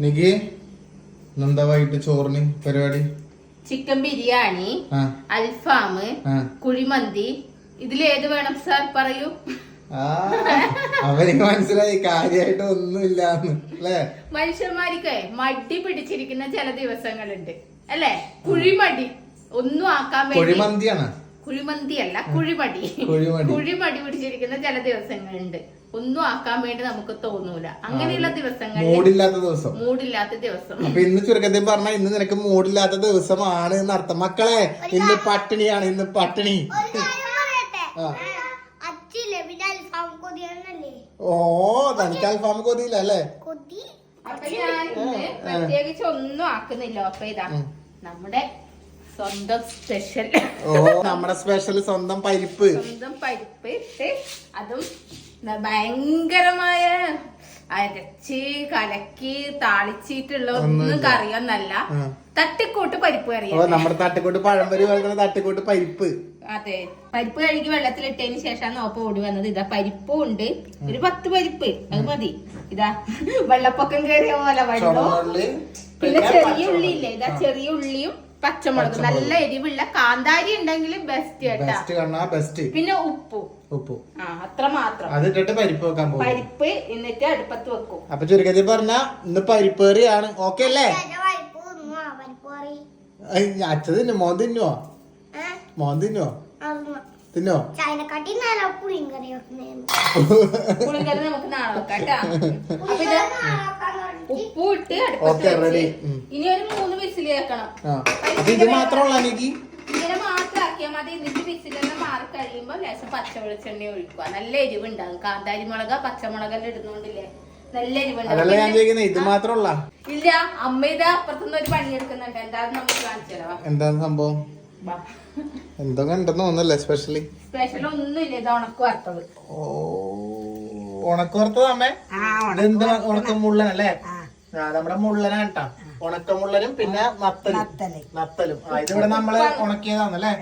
നികി എന്താ വൈകിട്ട് ചോറിന് പരിപാടി? ചിക്കൻ ബിരിയാണി ആ. അൽഫാം ആ. കുഴിമന്തി. ഇതിലേത് വേണം സാർ? പറയൂ. ആ അവനിക്ക് മനസ്സിലായി. കാര്യമായിട്ട് ഒന്നുമില്ല അല്ലേ? മനുഷ്യന്മാർക്ക് മടി പിടിച്ചിരിക്കുന്ന ചില ദിവസങ്ങളുണ്ട്. അല്ലേ? കുഴിമടി. ഒന്നും ആക്കാൻ വേണ്ടി. കുഴിമന്തിയാണ്. കുഴിമന്തി അല്ല കുഴിമടി. കുഴിമടി. പിടിച്ചിരിക്കുന്ന ചില ദിവസങ്ങളുണ്ട്. ഒന്നും ആക്കാൻ വേണ്ടി നമുക്ക് തോന്നൂല. അങ്ങനെയുള്ള ദിവസങ്ങൾ മൂടില്ലാത്ത ദിവസം. മൂടില്ലാത്ത ദിവസം. അപ്പൊ ഇന്ന് ചുരുക്കത്തിൽ പറഞ്ഞ ഇന്ന് നിനക്ക് മൂടില്ലാത്ത ദിവസമാണ് എന്നർത്ഥം മക്കളെ ഇന്ന് പട്ടിണിയാണ് ഇന്ന് പട്ടിണി. ഓ തനിക്ക് അൽഫാം കൊതിയില്ല അല്ലേ? കൊതി. അപ്പൊ ഞാൻ പ്രത്യേകിച്ച് ഒന്നും ആക്കുന്നില്ല. അപ്പൊ ഇതാ നമ്മുടെ സ്വന്തം സ്പെഷ്യൽ ഓ നമ്മുടെ സ്പെഷ്യൽ സ്വന്തം പരിപ്പ്. സ്വന്തം പരിപ്പ് ഇട്ട് അതും ഭയങ്കരമായ അരച്ച് കലക്കി താളിച്ചിട്ടുള്ള ഒന്നും കറിയൊന്നല്ല. തട്ടിക്കൂട്ട് പരിപ്പ് ഓ കറിയാണ് നമ്മുടെ തട്ടിക്കൂട്ട് പഴംപരി പോലെ തട്ടിക്കൂട്ട് പരിപ്പ്. അതെ. പരിപ്പ് കഴുകി വെള്ളത്തിലിട്ടതിന് ശേഷമാണ് ഓപ്പ ഓടി വന്നത്. ഇതാ പരിപ്പും ഉണ്ട്. ഒരു പത്ത് പരിപ്പ്. അത് മതി. ഇതാ വെള്ളപ്പൊക്കം കയറിയ പോലെ വെള്ളവും. പിന്നെ ചെറിയ ഉള്ളി ഇല്ലേ ഇതാ ചെറിയ ഉള്ളിയും പച്ചമുളകും നല്ല എരിവുള്ള കാന്താരി ഉണ്ടെങ്കിൽ ബെസ്റ്റ് കേട്ടാ. ബെസ്റ്റ് പിന്നെ ഉപ്പ്. ഉപ്പ്. ആ അത്ര മാത്രം. അത് ഇട്ടിട്ട് പരിപ്പ് വെക്കാൻ പോകും പരിപ്പ് എന്നിട്ട് അടുപ്പത്ത് വെക്കും. അപ്പൊ ചുരുക്കത്തിൽ പറഞ്ഞ ഇന്ന് പരിപ്പേറിയാണ് ഓക്കെ അല്ലേ? അച്ഛൻ തിന്നു. മോൻ തിന്നുവോ? മോൻ തിന്നുവോ? തിന്നോ? ചൈനക്കാട്ടി പുളിങ്കറി നമുക്ക് നാളെ വെക്കാം കേട്ടാ അപ്പൊ ഇത് ഉപ്പും ഇട്ട് അടുപ്പത്ത്. ഇനി ഒരു മൂന്ന് വിസിൽ അപ്പൊ ഇത് മാത്രമുള്ള എനിക്ക് ഇങ്ങനെ മാത്രം ആക്കിയാൽ മതി. എന്നിട്ട് വിസിലെല്ലാം മാറി കഴിയുമ്പോ ലേശം പച്ച വെളിച്ചെണ്ണ ഒഴിക്കുക. നല്ല കാന്താരി മുളക പച്ചമുളകെല്ലാം ഇടുന്നോണ്ടില്ലേ? ഇത് മാത്രമുള്ള? ഇല്ല അമ്മ ഇത് അപ്പുറത്തുനിന്ന് ഒരു പണിയെടുക്കുന്നുണ്ട്. എന്താന്ന് നമുക്ക് കാണിച്ചു തരാം എന്താണ് സംഭവം എന്തോ കണ്ടെന്ന് തോന്നുന്നല്ലേ സ്പെഷ്യലി സ്പെഷ്യൽ ഒന്നുമില്ല ഇത് ഉണക്ക് വറുത്തത്. ഓ. അമ്മേ? ഇതെന്താ ഉണക്ക മുള്ളനല്ലേ ആ. നമ്മുടെ മുള്ളനാണ് കേട്ടാ. ഉണക്ക മുള്ളനും പിന്നെ നത്തലും. നത്തലും. ആ ഇതിവിടെ നമ്മൾ ഉണക്കിയതാണല്ലേ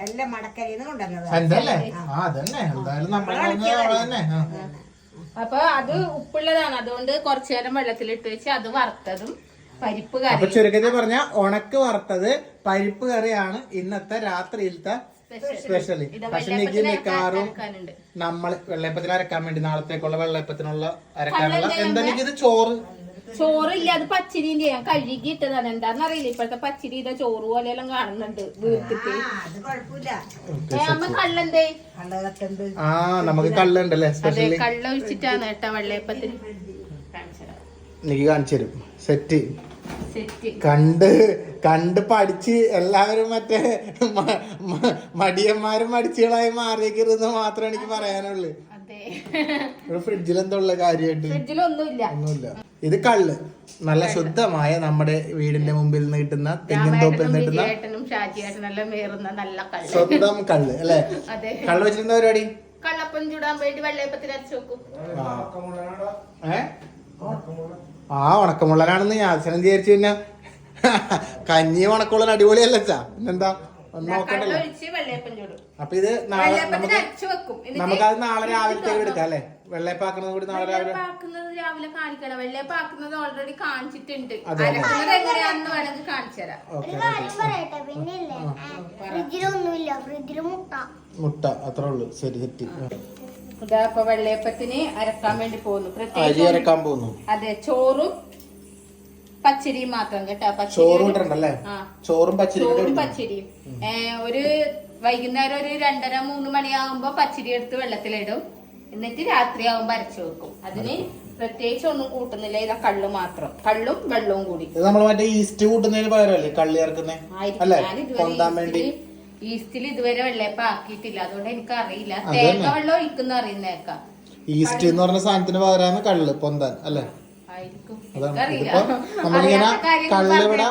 എന്തല്ലേ ആ. അതന്നെ. എന്തായാലും നമ്മളെ തന്നെ. അപ്പൊ അത് ഉപ്പുള്ളതാണ്. അതുകൊണ്ട് കുറച്ചു നേരം വെള്ളത്തിലിട്ട് വെച്ച് അത് വറുത്തതും പരിപ്പ് അപ്പൊ കറി ചുരുക്കത്തിൽ പറഞ്ഞ ഉണക്ക് വറുത്തത് പരിപ്പ് കറിയാണ് ഇന്നത്തെ രാത്രിയിലത്തെ സ്പെഷ്യലി പക്ഷെ എനിക്ക് മിക്കവാറും. നമ്മൾ വെള്ളയപ്പത്തിന് അരക്കാൻ വേണ്ടി നാളത്തേക്കുള്ള വെള്ളയപ്പത്തിനുള്ള അരക്കാനുള്ള എന്താ ഇത് ചോറ്. ചോറില്ല അത് പച്ചരിന്റെ ഞാൻ കഴുകി ഇട്ടതാണ്. എന്താന്നറിയില്ല ഇപ്പോഴത്തെ പച്ചരിയുടെ ചോറ് പോലെ എല്ലാം കാണുന്നുണ്ട് വീട്ടിൽ കള്ളന്തേ ആ നമുക്ക് കള്ളുണ്ടല്ലേ? സ്പെഷ്യലി കള്ള ഒഴിച്ചിട്ടാണ് കേട്ടോ വെള്ളയപ്പത്തിന്. എനിക്ക് കാണിച്ചു തരും. സെറ്റ് കണ്ട് കണ്ട് പഠിച്ച് എല്ലാവരും മറ്റേ മടിയന്മാരും മടിച്ചുകളായി മാറിയേക്കരുതെന്ന് മാത്രമേ എനിക്ക് പറയാനുള്ളൂ. ഇവിടെ ഫ്രിഡ്ജിൽ എന്തുള്ള ഉള്ള കാര്യമായിട്ട്. ഒന്നുമില്ല. ഇത് കള്ള്. നല്ല ശുദ്ധമായ നമ്മുടെ വീടിന്റെ മുമ്പിൽ നിന്ന് കിട്ടുന്ന തെങ്ങിൻ തോപ്പിൽ നിന്ന് കിട്ടുന്ന സ്വന്തം കള്ള് അല്ലെ? കള്ള് വെച്ചിരുന്ന പരിപാടി? കള്ളപ്പം ചൂടാൻ വേണ്ടി വെള്ളയപ്പത്തിന് അരച്ചു വെക്കും. ഏ? ആ ഉണക്കമുള്ളനാണെന്ന് ഞാൻ അവസരം വിചാരിച്ചു പിന്നെ. കഞ്ഞി ഉണക്കമുള്ളൻ അടിപൊളിയല്ല ചാ പിന്നെന്താ? ഒന്ന് നോക്കണ്ടല്ലോ. ഒഴിച്ച് വെള്ളയപ്പം ചൂടും. അപ്പൊ ഇത് നാളെ നമുക്ക് അത് നമുക്കത് നാളെ രാവിലത്തെ എടുക്കാം അല്ലേ? വെള്ളയപ്പാക്കുന്നത് കൂടി നാളെ രാവിലെ വെള്ളയപ്പാക്കുന്നത് രാവിലെ കാണിക്കണം വെള്ളയപ്പാക്കുന്നത് ഓൾറെഡി കാണിച്ചിട്ടുണ്ട്. വേണമെങ്കിൽ ഫ്രിഡ്ജിലൊന്നുമില്ല. ഫ്രിഡ്ജിൽ മുട്ട. മുട്ട അത്രേ ഉള്ളൂ. ശരി സെറ്റ് ഇതാ ഇപ്പൊ വെള്ളയപ്പത്തിന് അരക്കാൻ വേണ്ടി പോകുന്നു. പ്രത്യേകിച്ച് അരക്കാൻ പോകുന്നു. അതെ ചോറും പച്ചരിയും മാത്രം കേട്ടോ. പച്ചരി ചോറും ചോറും ചോറും പച്ചരിയും. ഒരു വൈകുന്നേരം ഒരു രണ്ടര മൂന്ന് മണിയാകുമ്പോ പച്ചരി എടുത്ത് വെള്ളത്തിലിടും. എന്നിട്ട് രാത്രി ആകുമ്പോ അരച്ചു വെക്കും. അതിന് പ്രത്യേകിച്ച് ഒന്നും കൂട്ടുന്നില്ല. ഇതാ കള്ളു മാത്രം. കള്ളും വെള്ളവും കൂടി. നമ്മൾ മറ്റേ ഈസ്റ്റ് കൂട്ടുന്നതിന് പകരമല്ലേ കള്ളി ഇറക്കുന്നേ അല്ലേ? വേണ്ടി. ഈസ്റ്റിൽ ഇതുവരെ വെള്ളയപ്പ ആക്കിയിട്ടില്ല. അതുകൊണ്ട് എനിക്ക് അറിയില്ല. തേങ്ങ വെള്ളം ഒഴിക്കുന്ന അറിയുന്നേക്കാം ഈസ്റ്റ് എന്ന് പറഞ്ഞ സാധനത്തിന് പകരാണ് കള്ള് പൊന്താൻ അല്ലെ? അതാണ്. ഇതിപ്പോ നമ്മളിങ്ങനെ കള്ളിവിടെ.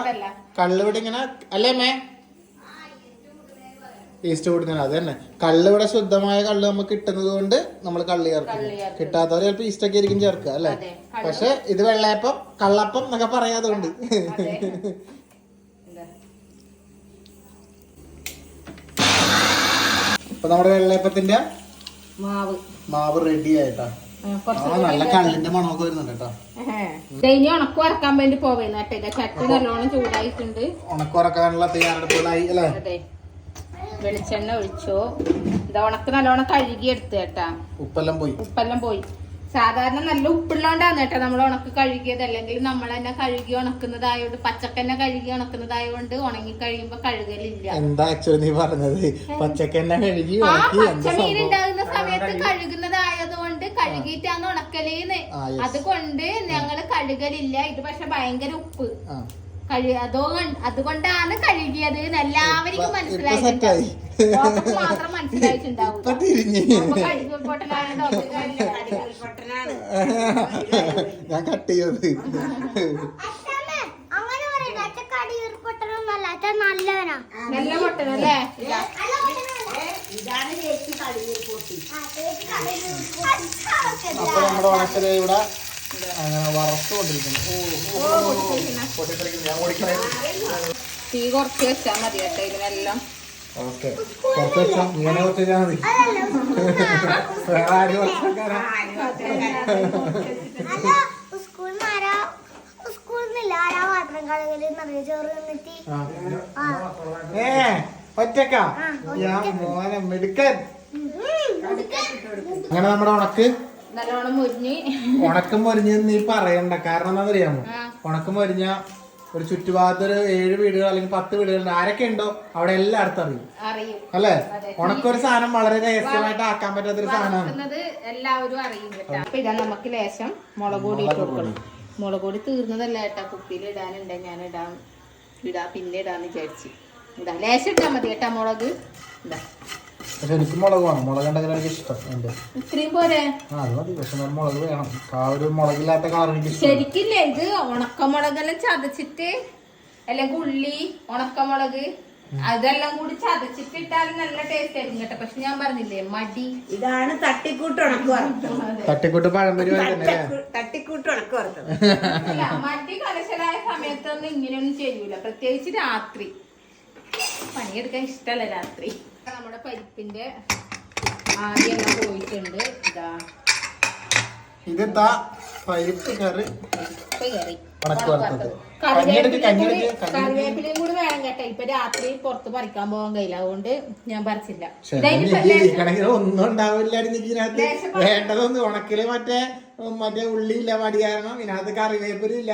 കള്ളിവിടെ ഇങ്ങനെ അല്ലേ മേ ഈസ്റ്റ് കൂട്ടുന്നത് അത് തന്നെ. കള്ളിവിടെ ശുദ്ധമായ കള്ള് നമുക്ക് കിട്ടുന്നത് കൊണ്ട് നമ്മൾ കള്ളി ചേർക്കും. കിട്ടാത്തവർ ചിലപ്പോ ഈസ്റ്റ് ഒക്കെ ആയിരിക്കും ചേർക്കുക അല്ലേ? പക്ഷെ ഇത് വെള്ളയപ്പം കള്ളപ്പം എന്നൊക്കെ പറയാതുകൊണ്ട് അതെ. എന്താ? ഇപ്പൊ നമ്മുടെ വെള്ളയപ്പത്തിന്റെ മാവ്. മാവ് റെഡി ആയിട്ടാ. നല്ല കള്ളിന്റെ മണമൊക്കെ വരുന്നുണ്ട് കേട്ടോ. ഇനി ഉണക്ക് വറക്കാൻ വേണ്ടി പോവേന്ന് കേട്ടോ. ചട്ടി നല്ലോണം ചൂടായിട്ടുണ്ട്. ഉണക്കുറക്കാനുള്ള തയ്യാറെടുപ്പുകളായി അല്ലേ? വെളിച്ചെണ്ണ ഒഴിച്ചോ. ഇതാ ഉണക്ക് നല്ലോണം കഴുകി എടുത്ത് കേട്ടാ. ഉപ്പെല്ലാം പോയി. ഉപ്പെല്ലാം പോയി. സാധാരണ നല്ല ഉപ്പുള്ളോണ്ടാണ് കേട്ടോ നമ്മൾ ഉണക്ക് കഴുകിയത്. അല്ലെങ്കിൽ നമ്മൾ തന്നെ കഴുകി ഉണക്കുന്നതായോണ്ട് പച്ചക്കന്നെ കഴുകി ഉണക്കുന്നതായോണ്ട് ഉണങ്ങി കഴിയുമ്പോ കഴുകലില്ല. എന്താ ആക്ച്വലി നീ പറഞ്ഞത്? പച്ചക്കന്നെ കഴുകി ആ ഉണക്കി പച്ച എന്താ മീൻ സംഭവം? ഉണ്ടാകുന്ന സമയത്ത് കഴുകുന്നതായതുകൊണ്ട് കഴുകിയിട്ടാണ് ഉണക്കലേന്ന്. അതുകൊണ്ട് ഞങ്ങൾ കഴുകലില്ല. ഇത് പക്ഷെ ഭയങ്കര ഉപ്പ്. കഴി അതോ അതുകൊണ്ടാണ് കഴുകിയത് എന്ന് എല്ലാവർക്കും മനസ്സിലായിട്ടുണ്ടാവും മാത്രം മനസ്സിലായിട്ടുണ്ടാവും. ഞാൻ കട്ട് ചെയ്തത്. നല്ല പൊട്ടനല്ലേ? അപ്പൊ നമ്മുടെ ഉണക്കൽ ഇവിടെ അങ്ങനെ വറുത്തുകൊണ്ടിരിക്കുന്നു. തീ കുറച്ച് വെച്ചാൽ മതി കേട്ടോ ഇതിനെല്ലാം. ഓക്കെ. കുറച്ച് വെച്ചാ ഇങ്ങനെ കുറച്ച് വെച്ചാൽ മതി. വേറെ ആരും ഏ ഒറ്റക്കാ? ഞാൻ മോനെ മിടുക്കൻ. അങ്ങനെ നമ്മുടെ ഉണക്ക്? നല്ലോണം മുരിഞ്ഞ്. ഉണക്കം മൊരിഞ്ഞ് നീ പറയണ്ട. കാരണം എന്താണെന്നറിയാമോ? അറിയാമോ ഉണക്കം മുരിഞ്ഞ ഒരു ചുറ്റുഭാഗത്തൊരു ഏഴ് വീടുകൾ അല്ലെങ്കിൽ പത്ത് വീടുകൾ ആരൊക്കെ ഉണ്ടോ? അവിടെ എല്ലായിടത്തും അറിയും. അറിയും. അല്ലേ? ഉണക്കൊരു സാധനം വളരെ രഹസ്യമായിട്ട് ആക്കാൻ പറ്റാത്തൊരു സാധനമാണ്. എല്ലാവരും അറിയും കേട്ടോ. അപ്പൊ ഇതാ നമുക്ക് ലേശം മുളക് പൊടി ഇട്ട് കൊടുക്കണം. മുളക് പൊടി. തീർന്നതല്ല ഏട്ടാ കുപ്പിയിൽ ഇടാനുണ്ട്. ഞാൻ ഇടാൻ ഇടാ. പിന്നെ ഇടാന്ന് വിചാരിച്ചു. ഇതാ ലേശം ഇട്ടാ മതി കേട്ടാ മുളക്. ഇതാ. പക്ഷെ എനിക്ക് മുളക് വേണം. മുളക് ഉണ്ടെങ്കിൽ എനിക്ക് ഇഷ്ടം. എന്റെ ഇത്രയും പോരെ? ആ അത് മതി. പക്ഷെ നല്ല മുളക് വേണം. ആ ഒരു മുളകില്ലാത്ത കളർ എനിക്ക് ശരിക്കില്ലേ? ഇത് ഉണക്കമുളകെല്ലാം ചതച്ചിട്ട് അല്ലെങ്കിൽ ഉള്ളി ഉണക്കമുളക് അതെല്ലാം കൂടി ചതച്ചിട്ട് ഇട്ടാൽ നല്ല ടേസ്റ്റ് ആയിരിക്കും കേട്ടോ. പക്ഷെ ഞാൻ പറഞ്ഞില്ലേ മടി. ഇതാണ് തട്ടിക്കൂട്ട് ഉണക്ക് വറുത്തത്. തട്ടിക്കൂട്ട് പഴംപരി അല്ലേ തട്ടിക്കൂട്ട് ഉണക്ക് വറുത്തത്. മടി കലശലായ സമയത്തൊന്നും ഇങ്ങനെയൊന്നും ചെയ്യൂല. പ്രത്യേകിച്ച് രാത്രി. പണിയെടുക്കാൻ ഇഷ്ടമല്ല രാത്രി? നമ്മുടെ പരിപ്പിന്റെ ആദ്യം പോയിട്ടുണ്ട്. ഇതാ. ഇതെന്താ? പരിപ്പ് കറി. കഞ്ഞിയെടുക്ക് കറിവേപ്പിലയും കൂടി വേണം കേട്ടോ. ഇപ്പൊ രാത്രി പുറത്ത് പറിക്കാൻ പോകാൻ കഴിയില്ല. അതുകൊണ്ട് ഞാൻ പറിച്ചില്ല. ഒന്നും ഉണ്ടാവില്ല വേണ്ടതൊന്നും ഉണക്കിൽ മറ്റേ മറ്റേ ഉള്ളിയില്ല മടി കാരണം ഇതിനകത്ത് കറിവേപ്പിലില്ല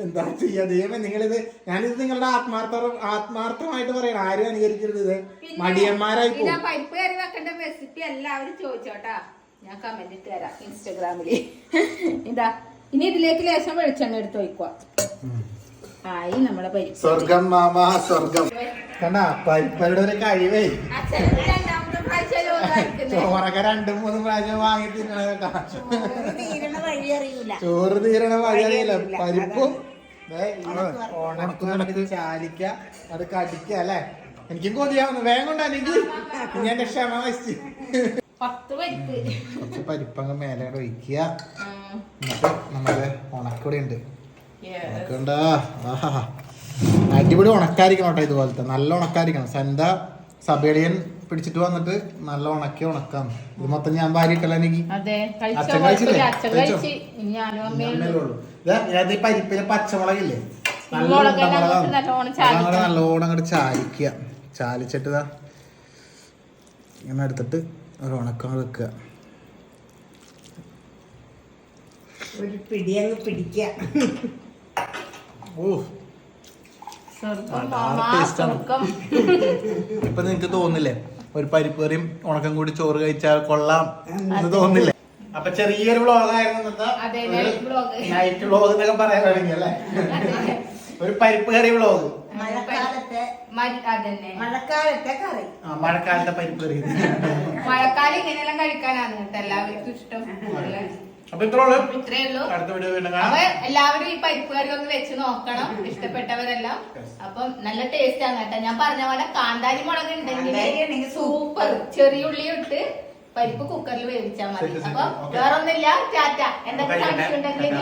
എന്താ ചെയ്യാ? ദൈവം നിങ്ങളിത് ഞാനിത് നിങ്ങളുടെ ആത്മാർത്ഥ ആത്മാർത്ഥമായിട്ട് പറയണം. ആരും അനുകരിക്കരുത് ഇത്. മടിയന്മാരായി ഇൻസ്റ്റാഗ്രാമിൽ പോകും. പരിപ്പ് കറി വെക്കേണ്ട റെസിപ്പി എല്ലാവരും ചോദിച്ചോട്ടാ ഞാൻ കമന്റ് ഇട്ട് തരാം ഇൻസ്റ്റഗ്രാമിൽ ഇതാ ഇനി ഇതിലേക്ക് ലേശം വെളിച്ചെണ്ണ എടുത്ത് വയ്ക്കുക ആയി നമ്മളെ പരിപ്പ് സ്വർഗം മാമ സ്വർഗം. കണ്ടാ പരിപ്പരുടെ ഒരു കഴിവേ. ചോറൊക്കെ രണ്ടും മൂന്നും പ്രാവശ്യം വാങ്ങി തിന്നണ തീരണ ചോറ് തീരണ വഴി അറിയില്ല പരിപ്പും ഉണക്ക് ചാലിക്ക അത് കടിക്ക അല്ലേ? എനിക്കും കൊതിയാവുന്നു. വേഗം കൊണ്ടാണെങ്കിൽ ഞാൻ എന്റെ ക്ഷമ വെച്ച് പത്ത് പരിപ്പ്. കുറച്ച് പരിപ്പങ്ങ് മേലെ ഒഴിക്കുക. എന്നിട്ട് നമ്മുടെ ഉണക്കൂടെ ഉണ്ട്. ഉണക്കണ്ട? ആഹാ. അടിപൊളി ഉണക്കായിരിക്കണം കേട്ടോ ഇതുപോലത്തെ. നല്ല ഉണക്കായിരിക്കണം. സന്ത സബേളിയൻ പിടിച്ചിട്ട് വന്നിട്ട് നല്ല ഉണക്കി ഉണക്കാം. ഇത് മൊത്തം ഞാൻ ഭാര്യ അച്ഛൻ കഴിച്ചില്ലേ? ഈ പരിപ്പിലെ പച്ചമുളകില്ലേ? നല്ലോണം. നല്ലോണം അങ്ങോട്ട് ചാലിക്കുക ചാലിച്ചിട്ട് ഇതാ ഇങ്ങനെ എടുത്തിട്ട് ഒരു ഉണക്കം വെക്കുക. ഒരു പിടിയങ്ങ് പിടിക്കുക ഓ ഇപ്പൊ നിങ്ങക്ക് തോന്നില്ലേ ഒരു പരിപ്പ് കറിയും ഉണക്കം കൂടി ചോറ് കഴിച്ചാൽ കൊള്ളാം എന്ന് തോന്നില്ലേ അപ്പൊ ചെറിയൊരു വ്ളോഗായിരുന്നു. നൈറ്റ് വ്ളോഗ് എന്നൊക്കെ പറയാൻ തുടങ്ങി അല്ലേ? ഒരു പരിപ്പ് കറി വ്ളോഗ്. മഴക്കാലത്തെ കറി. ആ മഴക്കാലത്തെ പരിപ്പ് കറി. മഴക്കാലം ഇങ്ങനെയെല്ലാം കഴിക്കാനാണ് എല്ലാവർക്കും ഇഷ്ടം? അപ്പൊ ഇത്രേ ഉള്ളൂ ഇത്രേ ഉള്ളൂ. അടുത്ത വീഡിയോ വീണ്ടും അപ്പൊ എല്ലാവരും ഈ പരിപ്പ് കറി ഒന്ന് വെച്ച് നോക്കണം. ഇഷ്ടപ്പെട്ടവരെല്ലാം. അപ്പം നല്ല ടേസ്റ്റ് ആണ് കേട്ടോ. ഞാൻ പറഞ്ഞ പോലെ കാന്താരി മുളക് ഉണ്ടെങ്കിൽ സൂപ്പർ. ചെറിയ ഉള്ളി ഇട്ട് പരിപ്പ് കുക്കറിൽ വേവിച്ചാൽ മതി. അപ്പൊ. വേറൊന്നുമില്ല. ചാറ്റ എന്തൊക്കെ. സംശയം ഉണ്ടെങ്കിൽ.